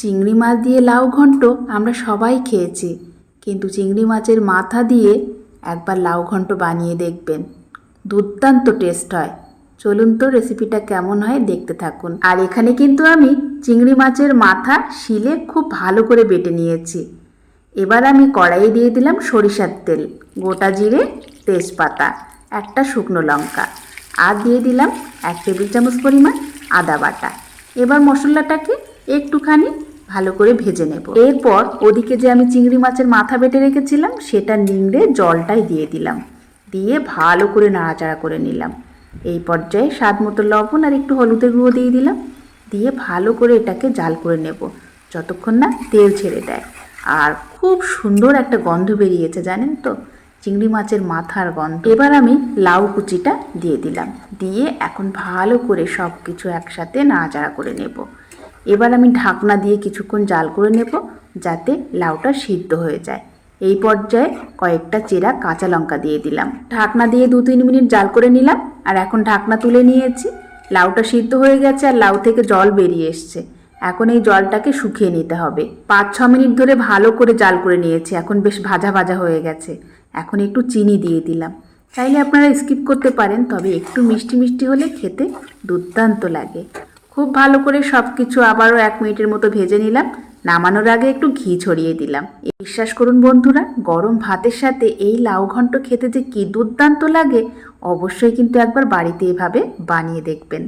চিংড়ি মাছ দিয়ে লাউ ঘন্ট আমরা সবাই খেয়েছি। কিন্তু চিংড়ি মাছের মাথা দিয়ে একবার লাউ ঘন্ট বানিয়ে দেখবেন। দুর্দান্ত টেস্ট হয়। চলুন তো রেসিপিটা কেমন হয় দেখতে থাকুন। আর এখানে কিন্তু আমি চিংড়ি মাছের মাথা শিলে খুব ভালো করে বেটে নিয়েছি। এবার আমি কড়াইয়ে দিয়ে দিলাম সরিষার তেল, গোটা জিরে, তেজপাতা, একটা শুকনো লঙ্কা। আর দিয়ে দিলাম এক টেবিল চামচ পরিমাণ আদা বাটা। এবার মশলাটাকে একটুখানি ভালো করে ভেজে নেব। এরপর ওদিকে যে আমি চিংড়ি মাছের মাথা বেটে রেখেছিলাম, সেটা নিংড়ে জলটাই দিয়ে দিলাম। দিয়ে ভালো করে নাড়াচাড়া করে নিলাম। এই পর্যায়ে স্বাদ মতো লবণ আর একটু হলুদের গুঁড়ো দিয়ে দিলাম। দিয়ে ভালো করে এটাকে জাল করে নেব, যতক্ষণ না তেল ছেড়ে দেয়। আর খুব সুন্দর একটা গন্ধ বেরিয়েছে, জানেন তো? চিংড়ি মাছের মাথার গন্ধ। এবার আমি লাউ কুচিটা দিয়ে দিলাম। দিয়ে এখন ভালো করে সব কিছু একসাথে নাড়াচাড়া করে নেব। এবার আমি ঢাকনা দিয়ে কিছুক্ষণ জাল করে নেব যাতে লাউটা সিদ্ধ হয়ে যায়। এই পর্যায়ে কয়েকটা চেরা কাঁচা লঙ্কা দিয়ে দিলাম। ঢাকনা দিয়ে দু তিন মিনিট জাল করে নিলাম আর এখন ঢাকনা তুলে নিয়েছি। লাউটা সিদ্ধ হয়ে গেছে আর লাউ থেকে জল বেরিয়ে এসছে। এখন এই জলটাকে শুকিয়ে নিতে হবে। পাঁচ ছ মিনিট ধরে ভালো করে জাল করে নিয়েছি। এখন বেশ ভাজা ভাজা হয়ে গেছে। এখন একটু চিনি দিয়ে দিলাম। চাইলে আপনারা স্কিপ করতে পারেন, তবে একটু মিষ্টি মিষ্টি হলে খেতে দুর্দান্ত লাগে। খুব ভালো করে সব কিছু আবারও এক মিনিটের মতো ভেজে নিলাম। নামানোর আগে একটু ঘি ছড়িয়ে দিলাম। বিশ্বাস করুন বন্ধুরা, গরম ভাতের সাথে এই লাউ ঘন্ট খেতে যে কী দুর্দান্ত লাগে, অবশ্যই কিন্তু একবার বাড়িতে এভাবে বানিয়ে দেখবেন।